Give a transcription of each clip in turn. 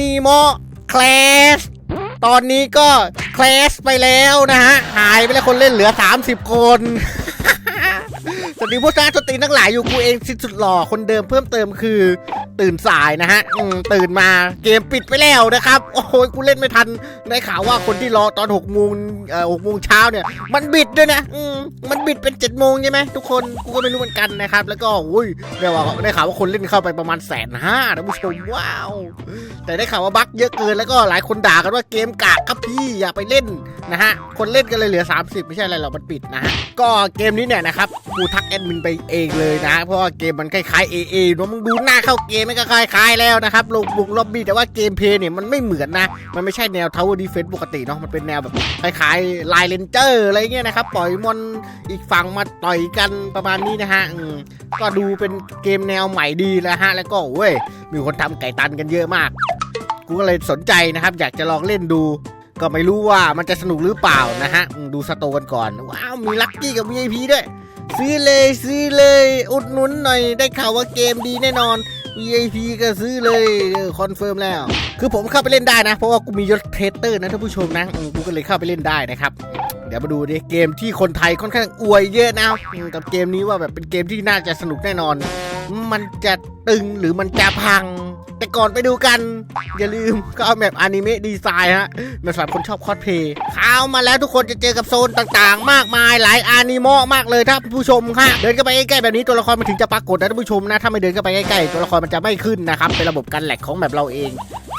นีโมแคลสตอนนี้ก็แคลสไปแล้วนะฮะ หายไปแล้วคนเล่นเหลือ 30 คนสวัสดีพวกน่านสตรีทั้งหลายอยู่กูเองสิสุดหล่อคนเดิมเพิ่มเติมคือ ตื่นสายนะฮะอืมตื่นมาเกมปิดไปแล้วนะครับ โอ้โหกูเล่นไม่ทันได้ข่าวว่าคนที่รอตอน6โมงเอ่อ6โมงเช้าเนี่ย มันบิดด้วยนะอืมมันบิดเป็น7โมงใช่ไหมทุกคนกูก็ไม่รู้เหมือนกันนะครับ แล้วก็อุ้ยได้ว่าได้ข่าวว่าคนเล่นเข้าไปประมาณแสนห้าท่านผู้ชมว้าว แต่ได้ข่าวว่าบั๊กเยอะเกินแล้วก็หลายคนด่ากันว่าเกมกากครับพี่อย่าไปเล่นนะฮะคนเล่นกันเลยเหลือ 30 ไม่ใช่อะไรหรอกมันปิดนะฮะก็เกมนี้เนี่ยนะครับกูทักแอดมินไปเองเลยนะ เพราะว่าเกมมันคล้ายๆ AA เนอะมึงดูหน้าเข้าเกมมันก็คล้ายๆแล้วนะครับลงบุกล็อบบี้แต่ว่าเกมเพลย์เนี่ยมันไม่เหมือนนะ มันไม่ใช่แนว Tower Defense ปกติเนาะมันเป็นแนวแบบคล้ายๆ Line Ranger อะไรเงี้ยนะครับปล่อยมอนอีกฝั่งมาต่อยกันประมาณนี้นะฮะก็ดูเป็นเกมแนวใหม่ดีแล้วฮะแล้วก็เว้ยมีคนทำไก่ตันกันเยอะมาก กูก็เลยสนใจนะครับ อยากจะลองเล่นดูก็ไม่รู้ว่ามันจะสนุกหรือเปล่านะฮะ ดูสโตกันก่อน ว้าว มีลัคกี้กับ VIP ด้วย ซื้อเลยซื้อเลย อุดหนุนหน่อยได้ข่าวว่าเกมดีแน่นอน VIP ก็ซื้อเลยคอนเฟิร์มแล้ว คือผมเข้าไปเล่นได้นะ เพราะว่ากูมียศเทสเตอร์นะท่านผู้ชมนะกูก็เลยเข้าไปเล่นได้นะครับเดี๋ยวมาดูดิเกมที่คนไทยค่อนข้างอวยเยอะนะกับเกมนี้ว่าแบบเป็นเกมที่น่าจะสนุกแน่นอน มันจะตึงหรือมันจะพัง แต่ก่อนไปดูกัน อย่าลืมก็เอาแบบอนิเมะดีไซน์ฮะมาสำหรับคนชอบคอสเพลย์เข้ามาแล้วทุกคนจะเจอกับโซนต่างๆ มากมายหลายอนิเมะมากเลยท่านผู้ชมค่ะเดินเข้าไปใกล้ๆแบบนี้ตัวละครมันถึงจะปรากฏนะท่านผู้ชมนะถ้าไม่เดินเข้าไปใกล้ๆตัวละครมันจะไม่ขึ้นนะครับเป็นระบบการแหลกของแบบเราเอง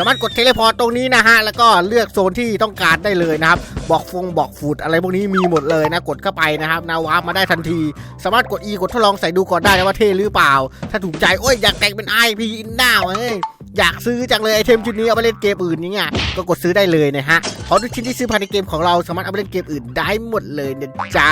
สามารถกดเทเลพอร์ตตรงนี้นะฮะ แล้วก็เลือกโซนที่ต้องการได้เลยนะครับ บอกฟงบอกฟูดอะไรพวกนี้มีหมดเลยนะ กดเข้าไปนะครับ นาวาร์มาได้ทันที สามารถกด E กดทดลองใส่ดูก่อนได้นะว่าเท่หรือเปล่า ถ้าถูกใจ โอ้ยอยากแต่งเป็น IP อินด้าเฮ้ย อยากซื้อจังเลยไอเทมชุดนี้เอาไปเล่นเกมอื่นนี่ไง ก็กดซื้อได้เลยนะฮะเพราะทุกชิ้นที่ซื้อภายในเกมของเราสามารถเอาไปเล่นเกมอื่นได้หมดเลยนะจ๊ะ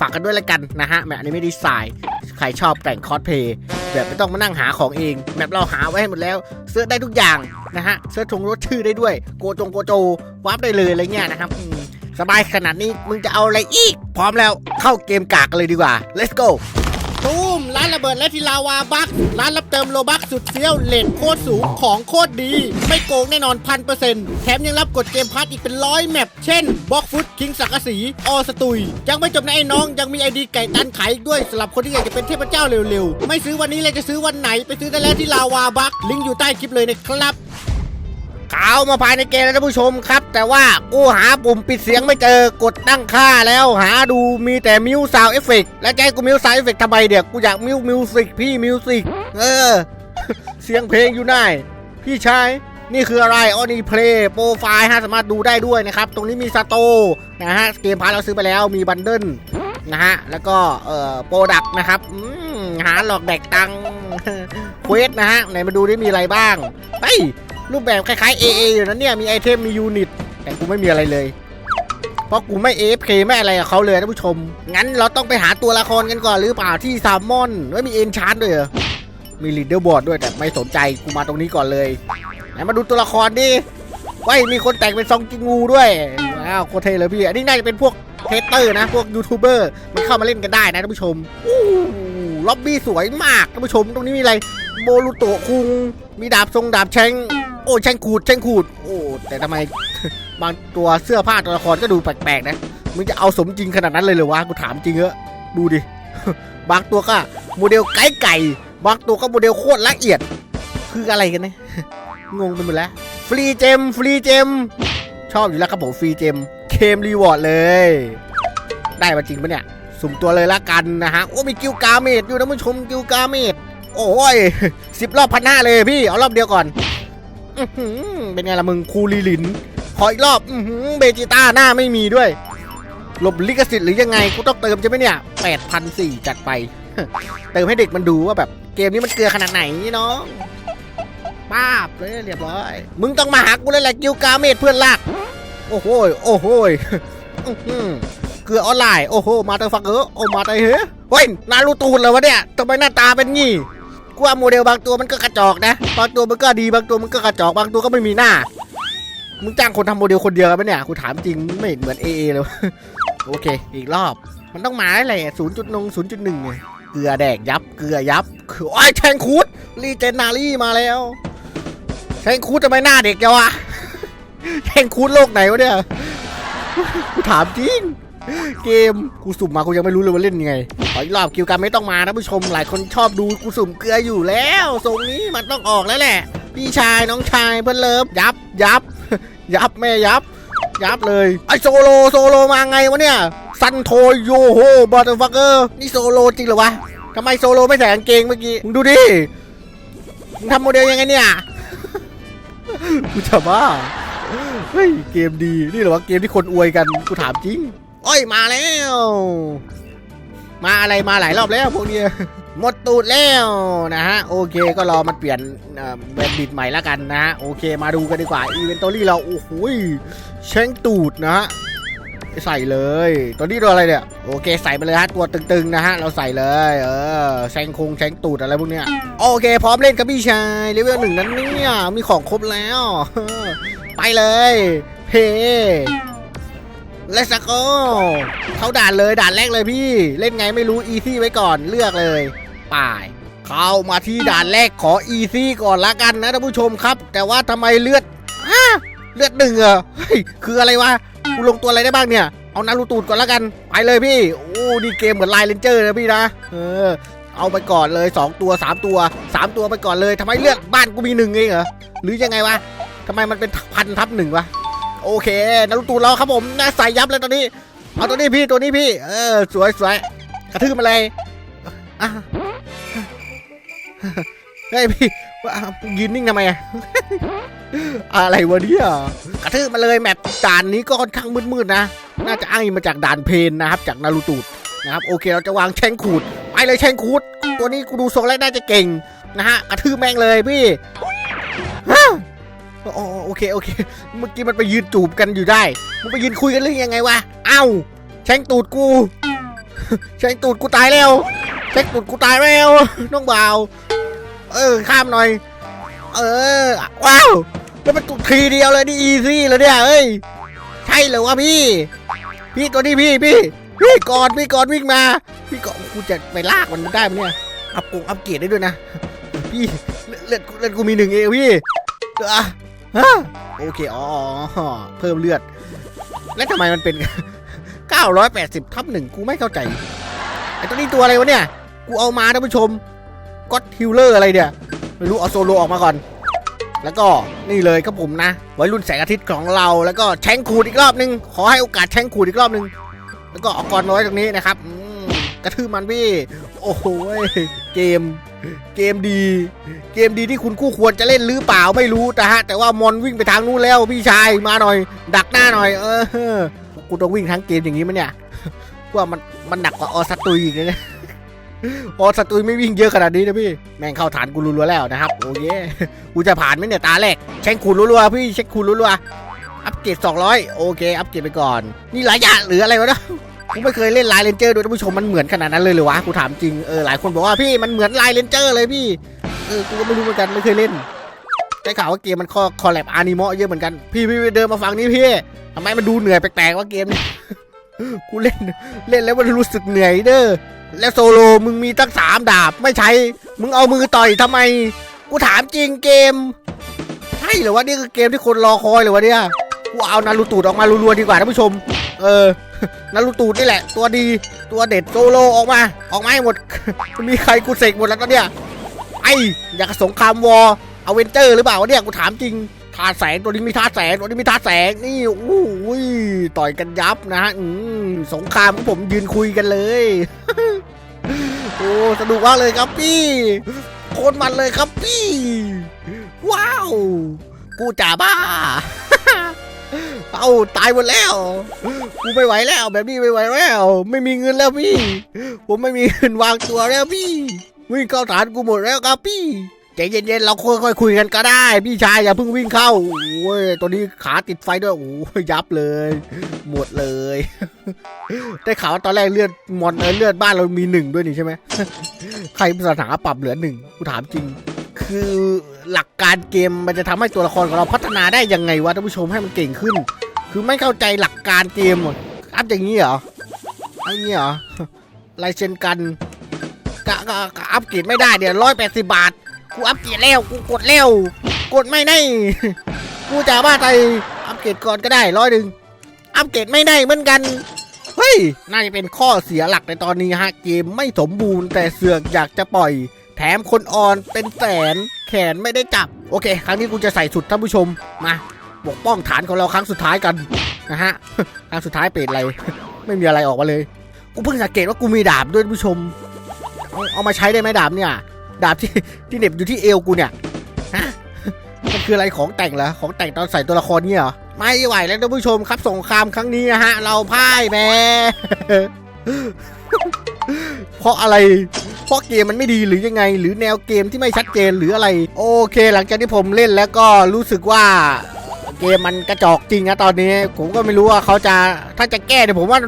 ฝากกันด้วยละกันนะฮะแบบอันนี้ไม่ดีไซน์ ใครชอบแต่งคอสเพลย์ แบบไม่ต้องมานั่งหาของเองแบบเราหาไว้ให้หมดแล้วเสื้อได้ทุกอย่างนะฮะเสื้อทงรถชื่อได้ด้วยโกจงโกโจวาร์ปได้เลยอะไรเงี้ยนะครับสบายขนาดนี้มึงจะเอาอะไรอีก พร้อมแล้วเข้าเกมกากเลยดีกว่า let's go ตูมร้านระเบิดและทีลาวาบักร้านรับเติมโลบักสุดเฟี้ยวเลทโคตรสูงของโคตรดี ไม่โกงแน่นอนพันเปอร์เซ็นต์แถมยังรับกดเกมพัทอีกเป็นร้อยแมปเช่นบล็อกฟุตคิงสักกสีออสตุย ยังไม่จบนะไอ้น้องยังมีไอดีไก่ตันขายอีกด้วยสำหรับคนที่อยากจะเป็นเทพเจ้าเร็วๆ ไม่ซื้อวันนี้เลยจะซื้อวันไหนไปซื้อได้แล้วที่ลาวาบักลิงก์อยู่ใต้คลิปเลยนะครับ ข่าวมาภายในเกมแล้วท่านผู้ชมครับ แต่ว่ากูหาปุ่มปิดเสียงไม่เจอกดตั้งค่าแล้วหาดูมีแต่มิวซาวเอฟเฟกแล้วจะให้กูมิวซาวเอฟเฟกทำไมเดี๋ยวกูอยากมิวมิวสิกพี่มิวสิกเออ เสียงเพลงอยู่ไหนพี่ชายนี่คืออะไรอ๋อนี่เพลย์โปรไฟล์ฮะสามารถดูได้ด้วยนะครับ ตรงนี้มีสโตนะฮะเกมพาร์ทเราซื้อไปแล้วมีบันเดิลนะฮะ แล้วก็เอ่อโปรดักนะครับหาหลอกแดกตังเควสนะฮะไหนมาดูได้มีอะไรบ้างเฮ้ย รูปแบบคล้ายๆ AA อยู่นะเนี่ย มีไอเทม มียูนิต แต่กูไม่มีอะไรเลย เพราะกูไม่ AFK ไม่อะไรกับเขาเลยท่านผู้ชม งั้นเราต้องไปหาตัวละครกันก่อนหรือเปล่าที่ซามมอนไม่มีเอนชานด้วยเหรอ มีลีดเดอร์บอร์ดด้วยแต่ไม่สนใจ กูมาตรงนี้ก่อนเลย ไหนมาดูตัวละครดิว้ยมีคนแต่งเป็นซองกิงูด้วย ว้าวโคเทเลยพี่ อันนี้น่าจะเป็นพวกเทสเตอร์นะ พวกยูทูบเบอร์มันเข้ามาเล่นกันได้นะท่านผู้ชมอู้ล็อบบี้สวยมากท่านผู้ชม ตรงนี้มีอะไร โบลูโตคุง มีดาบทรงดาบแชง อ้แช่งขูดแช่งขูด โอ้แต่ทำไมบางตัวเสื้อผ้าตัวละครก็ดูแปลกๆนะมึงจะเอาสมจริงขนาดนั้นเลยเหรอวะกูถามจริงเหอะดูดิ บางตัวก็โมเดลไก่ไก่บางตัวก็โมเดลโคตรละเอียด คืออะไรกันเนี่ยงงไปหมดแล้วฟรีเจมฟรีเจมชอบอยู่แล้วครับผมฟรีเจมเคมรีวอร์ดเลย ได้มาจริงปะเนี่ย สุ่มตัวเลยละกันนะฮะโอ้มีกิวกาเมดอยู่นะผู้ชมกิวกาเมดโอ้ยสิบรอบพันห้าเลยพี่ เอารอบเดียวก่อน เป็นไงล่ะมึงคูลีลิน ขออีกรอบอเบจิต้าหน้าไม่มีด้วย หลบลิขสิทธิ์หรือยังไง กูต้องเติมใช่ไหมเนี่ยแปดพันสี่จัดไป เติมให้เด็กมันดูว่าแบบ เกมนี้มันเกลือขนาดไหนน้องป้าบเลยเรียบร้อย มึงต้องมาหากูเลยแหละกิวกาเมดเพื่อนรักโอ้โหโอ้โหเกลือออนไลน์ โอ้โห มาเตอร์ฟักเกอโอ้มาเตอร์เฮ้ยเฮ้ยนารูตูนเลยวะเนี่ยทำไมหน้าตาเป็นงี้ กูว่าโมเดลบางตัวมันก็กระจอกนะบางตัวมันก็ดีบางตัวมันก็กระจอกบางตัวก็ไม่มีหน้า มึงจ้างคนทำโมเดลคนเดียวกันปะเนี่ยกูถามจริงไม่เหมือน AA เลยโอเค อีกรอบ มันต้องมาอะไรศูนย์จุดนงศูนย์จุดหนึ่งเกลือแดกยับเกลือยับคือโอ้ยแทงคูดรีเจนนารี่มาแล้วแทงคูดทำไมหน้าเด็กจังวะแทงคูดโลกไหนวะเนี่ยกูถามจริง เกมกูสุ่มมากูยังไม่รู้เลยว่าเล่นยังไงขออีกรอบคิวการไม่ต้องมานะผู้ชมหลายคนชอบดูกูสุ่มเกลืออยู่แล้วทรงนี้มันต้องออกแล้วแหละ พี่ชายน้องชายเพื่อนเลิฟยับยับ ยับแม่ยับ ยับเลยไอโซโลโซโลมาไงวะเนี่ยซันโทโยโฮบอตฟักเกอร์นี่โซโลจริงเหรอวะทำไมโซโลไม่ใส่กางเกงเมื่อกี้มึงดูดิมึงทำโมเดลยังไงเนี่ยกูจะบ้าเฮ้ยเกมดีนี่เหรอวะเกมที่คนอวยกันกูถามจริง อ้อยมาแล้ว มาอะไรมาหลายรอบแล้วพวกเนี้ยหมดตูดแล้วนะฮะโอเคก็รอมันเปลี่ยนแบบบิดใหม่แล้วกันนะฮะโอเคมาดูกันดีกว่าอีเวนต์ตอรี่เราโอ้โหยเช้งตูดนะฮะใส่เลยตัวนี้ตัวอะไรเนี่ยโอเคใส่ไปเลยฮะตัวตึงๆนะฮะเราใส่เลย เออแชงคงแชงตูดอะไรพวกเนี้ยโอเค พร้อมเล่นกับพี่ชายเลเวลหนึ่งนั้นเนี่ยมีของครบแล้ว ไปเลยเพ เลสโกเขาด่านเลยด่านแรกเลยพี่ เล่นไงไม่รู้อีซี่ไว้ก่อนเลือกเลยป่ายเข้ามาที่ด่านแรกขออีซี่ก่อนละกันนะท่านผู้ชมครับ แต่ว่าทำไมเลือดฮะเลือดหนึ่งเหรอเฮ้ยคืออะไรวะกูลงตัวอะไรได้บ้างเนี่ย เอานารูตูดก่อนละกัน ไปเลยพี่ โอ้นี่เกมเหมือนไลน์เลนเจอร์นะพี่นะเออเอาไปก่อนเลย 2 ตัว 3 ตัว 3 ตัวไปก่อนเลยทำไมเลือดบ้านกูมีหนึ่งเองเหรอหรือยังไงวะทำไมมันเป็นพันทับหนึ่งวะ โอเคนารูตูเราครับผมน่าใส่ยับเลยตอนนี้ เอาตัวนี้พี่ตัวนี้พี่ เออสวยสวยกระทืบมาเลยอะเฮ้ยพี่ว่ายืนนิ่งทำไมอะอะไรวะเนี่ยกระทืบมาเลยแมปด่านนี้ก็ค่อนข้างมืดๆนะ น่าจะอ้างอิงมาจากด่านเพนนะครับ จากนารูตูดนะครับโอเคเราจะวางแชงขูดไปเลยแชงขูดตัวนี้กูดูทรงแล้วน่าจะเก่งนะฮะกระทืบแม่งเลยพี่ อ๋อโอเคโอเค เมื่อกี้มันไปยืนจูบกันอยู่ได้มึงไปยืนคุยกันเรื่องยังไงวะ เอ้าแชงตูดกู แชงตูดกูตายแล้วแชงตูดกูตายแล้วน้องบ่าว เออข้ามหน่อย เออว้าวแล้วมันตุดทีเดียวเลยนี่อีซี่เลยเนี่ยเอ้ยใช่เหรอวะพี่ พี่ตัวนี้พี่พี่พี่กอนพี่กอนวิ่งมา พี่กอนกูจะไปลากมันได้ไหมเนี่ยอัพกงอัพเกรดได้ด้วยนะพี่เลือดเลือดกูมีหนึ่งเองพี่อะฮะ โอเค อ๋อ เพิ่มเลือด แล้วทำไมมันเป็น 980ทับหนึ่งกูไม่เข้าใจ ไอ้ตัวนี้ตัวอะไรวะเนี่ย กูเอามาท่านผู้ชมก็ฮิลเลอร์อะไรเนี่ย ไม่รู้เอาโซโลออกมาก่อน แล้วก็นี่เลยครับผมนะวัยรุ่นแสงอาทิตย์ของเรา แล้วก็แชงขูดอีกรอบนึง ขอให้โอกาสแชงขูดอีกรอบนึง แล้วก็เอากรน้อยตรงนี้นะครับอื กระทืบมันพี่ โอ้โหเกม เกมดี เกมดีที่คุณคู่ควรจะเล่นหรือเปล่าไม่รู้แต่ฮะ แต่ว่ามอนวิ่งไปทางนู้นแล้วพี่ชายมาหน่อย ดักหน้าหน่อย เออกูต้องวิ่งทั้งเกมอย่างนี้มั้ยเนี่ยว่ามันมันหนักกว่าออสตุยอีกนะเนี่ยออสตุยไม่วิ่งเยอะขนาดนี้นะพี่ แม่งเข้าฐานกูรัวๆแล้วนะครับโอ้ยกูจะผ่านไหมเนี่ยตาแรกเช็คคูณรัวๆพี่เช็คคูณรัวๆอัปเกรด200 โอเค อัปเกรดไปก่อน นี่หลายอย่างหรืออะไรวะเนาะ กูไม่เคยเล่นไลน์เลนเจอร์ด้วยท่านผู้ชมมันเหมือนขนาดนั้นเลยหรือวะกูถามจริงเออหลายคนบอกว่าพี่มันเหมือนไลน์เลนเจอร์เลยพี่เออกูก็ไม่รู้เหมือนกันไม่เคยเล่นได้ข่าวว่าเกมมันคอคอลแลบอานิมอเยอะเหมือนกันพี่พี่เดินมาฟังนี้พี่ทำไมมันดูเหนื่อยแปลกๆว่าเกมนี่ยกูเล่นเล่นแล้วมันรู้สึกเหนื่อยเด้อแล้วโซโลมึงมีตั้งสามดาบไม่ใช้ มึงเอามือต่อยทำไม กูถามจริงเกมใช่หรือว่านี่คือเกมที่คนรอคอยหรือวะเนี่ยกูเอานารูตูดออกมารัวๆดีกว่าท่านผู้ชม เออนารูตูดนี่แหละ ตัวดีตัวเด็ดโซโลออกมา ออกมาให้หมด มีใครกูเสกหมดแล้วตอนเนี้ยไออยากสงครามวอร์เอาเวนเจอร์หรือเปล่าเนี่ยกูถามจริงทาแสงตัวนี้มีทาแสงตัวนี้มีทาแสงนี่โอ้ยต่อยกันยับนะฮะสงครามของผมยืนคุยกันเลยโอ้สนุกมากเลยครับพี่โคตรมันเลยครับพี่ ว้าว กูจ่าบ้า เอาตายหมดแล้ว กูไม่ไหวแล้ว แบบนี้ไม่ไหวแล้ว ไม่มีเงินแล้วพี่ ผมไม่มีเงินวางตัวแล้วพี่ วิ่งเข้าฐานกูหมดแล้วครับพี่ใจเย็นๆเราค่อยๆคุยกันก็ได้ พี่ชายอย่าเพิ่งวิ่งเข้าโอ้ยตัวนี้ขาติดไฟด้วยโอ้ยยับเลย หมดเลย ได้ข่าวว่าตอนแรกเลือดมอนเออเลือดบ้านเรามีหนึ่งด้วยนี่ใช่ไหมใครเป็นสถาปรับเหลือหนึ่งกูถามจริง คือหลักการเกมมันจะทำให้ตัวละครของเราพัฒนาได้ยังไงวะท่านผู้ชมให้มันเก่งขึ้น คือไม่เข้าใจหลักการเกมอะอัพอย่างนี้เหรออันนี้เหรอลายเซ็นกันกะกะกะอัพเกรดไม่ได้เดี๋ยวร้อยแปดสิบบาท กูอัพเกรดแล้วกูกดแล้วกดไม่ได้ กูจะว่าไปอัปเกรดก่อนก็ได้ร้อยหนึ่งอัปเกรดไม่ได้เหมือนกันเฮ้ยน่าจะเป็นข้อเสียหลักในตอนนี้ฮะเกมไม่สมบูรณ์แต่เสือกอยากจะปล่อย แถมคนอ่อนเป็นแสนแขนไม่ได้จับ โอเค ครั้งนี้กูจะใส่สุดท่านผู้ชมมาปกป้องฐานของเราครั้งสุดท้ายกันนะฮะครั้งสุดท้ายเป็นอะไร ไม่มีอะไรออกมาเลยกูเพิ่งสังเกตว่ากูมีดาบด้วยผู้ชม เอาเอามาใช้ได้ไหมดาบเนี่ย ดาบที่ที่เหน็บอยู่ที่เอวกูเนี่ยฮะมันคืออะไรของแต่งเหรอของแต่งตอนใส่ตัวละครเนี่ยเหรอไม่ไหวแล้วท่านผู้ชมครับสงครามครั้งนี้นะฮะ เราพ่ายแพ้เพราะอะไร เพราะเกมมันไม่ดีหรือยังไง หรือแนวเกมที่ไม่ชัดเจนหรืออะไร โอเค หลังจากที่ผมเล่นแล้วก็รู้สึกว่าเกมมันกระจอกจริงนะตอนนี้ผมก็ไม่รู้ว่าเขาจะถ้าจะแก้เนี่ยผมว่า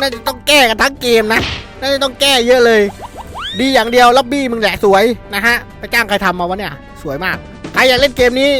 น่าจะต้องแก้กันทั้งเกมนะน่าจะต้องแก้เยอะเลย ดีอย่างเดียวล็อบบี้มึงแหละสวยนะฮะไปจ้างใครทำมาวะเนี่ยสวยมากใครอยากเล่นเกมนี้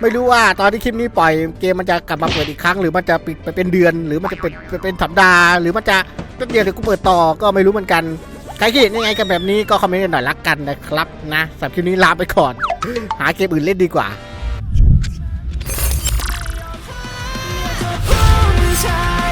ไม่รู้ว่าตอนที่คลิปนี้ปล่อยเกมมันจะกลับมาเปิดอีกครั้ง หรือมันจะปิดไปเป็นเดือน หรือมันจะเป็นไปเป็นสัปดาห์หรือมันจะแป๊บเดียวเดี๋ยวกูเปิดต่อก็ไม่รู้เหมือนกัน ใครคิดเห็นยังไงกับแบบนี้ก็คอมเมนต์กันหน่อยละกันนะครับนะสำหรับคลิปนี้ลาไปก่อน หาเกมอื่นเล่นดีกว่าจะพูดช้า